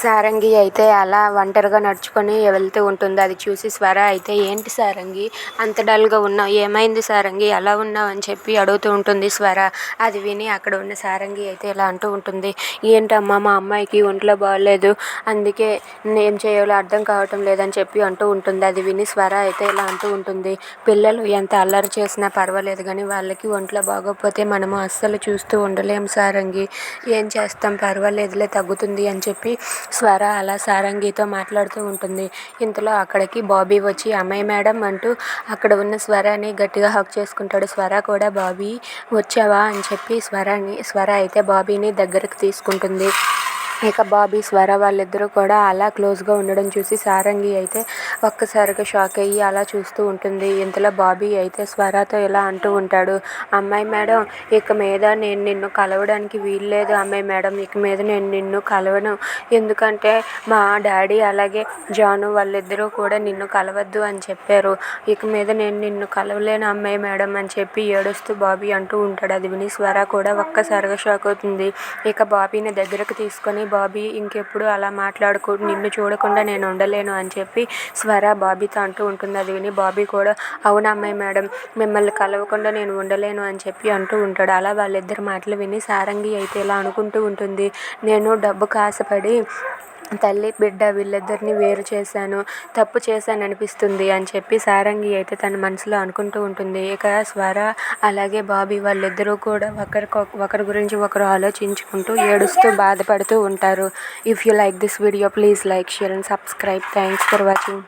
సారంగి అయితే అలా ఒంటరిగా నడుచుకొని వెళ్తూ ఉంటుంది. అది చూసి స్వర అయితే ఏంటి సారంగి? అంత డల్గా ఉన్నావు. ఏమైంది సారంగి? ఎలా ఉన్నావు? అని చెప్పి అడుగుతూ ఉంటుంది స్వర. అది విని అక్కడ ఉన్న సారంగి అయితే ఇలా అంటూ ఉంటుంది. ఏంటమ్మా మా అమ్మాయికి ఒంట్లో బాగాలేదు. అందుకే ఏం చేయాలో అర్థం కావటం లేదని చెప్పి అంటూ ఉంటుంది. అది విని స్వర అయితే ఇలా అంటూ ఉంటుంది. పిల్లలు ఎంత అల్లరి చేసినా పర్వాలేదు కానీ వాళ్ళకి ఒంట్లో బాగోకపోతే మనము అస్సలు చూస్తూ ఉండలేము సారంగి. ఏం చేస్తాం? పర్వాలేదులే తగ్గుతుంది అని చెప్పి స్వర అలా సారంగితో మాట్లాడుతూ ఉంటుంది. ఇంతలో అక్కడికి బాబీ వచ్చి అమ్మాయి మేడం అంటూ అక్కడ ఉన్న స్వరాని గట్టిగా హక్ చేసుకుంటాడు. స్వర కూడా బాబీ వచ్చావా? అని చెప్పి స్వరాని స్వర అయితే బాబీని దగ్గరకు తీసుకుంటుంది. ఇక బాబీ స్వర వాళ్ళిద్దరూ కూడా అలా క్లోజ్గా ఉండడం చూసి సారంగి అయితే ఒక్కసారిగా షాక్ అయ్యి అలా చూస్తూ ఉంటుంది. ఇంతలో బాబీ అయితే స్వరతో ఇలా అంటూ ఉంటాడు. అమ్మాయి మేడం ఇక మీద నేను నిన్ను కలవడానికి వీల్లేదు అమ్మాయి మేడం ఇక మీద నేను నిన్ను కలవను. ఎందుకంటే మా డాడీ అలాగే జాను వాళ్ళిద్దరూ కూడా నిన్ను కలవద్దు అని చెప్పారు. ఇక మీద నేను నిన్ను కలవలేను అమ్మాయి మేడం అని చెప్పి ఏడుస్తూ బాబీ అంటూ ఉంటాడు. అది విని స్వర కూడా ఒక్కసారిగా షాక్ అవుతుంది. ఇక బాబీని దగ్గరకు తీసుకొని బాబీ ఇంకెప్పుడు అలా మాట్లాడుకో నిన్ను చూడకుండా నేను ఉండలేను అని చెప్పి స్వర బాబీతో అంటూ ఉంటుంది. అది విని బాబీ కూడా అవునా అమ్మాయి మేడం మిమ్మల్ని కలవకుండా నేను ఉండలేను అని చెప్పి అంటూ ఉంటాడు. అలా వాళ్ళిద్దరి మాటలు విని సారంగి అయితే ఇలా అనుకుంటూ ఉంటుంది. నేను డబ్బుకు ఆశపడి తల్లి బిడ్డ వీళ్ళిద్దరిని వేరు చేశాను. తప్పు చేశాను అనిపిస్తుంది అని చెప్పి సారంగి అయితే తన మనసులో అనుకుంటూ ఉంటుంది. ఇక స్వర అలాగే బాబీ వాళ్ళిద్దరూ కూడా ఒకరికొ ఒకరి గురించి ఒకరు ఆలోచించుకుంటూ ఏడుస్తూ బాధపడుతూ ఉంటారు. If you like this video please like share and subscribe thanks for watching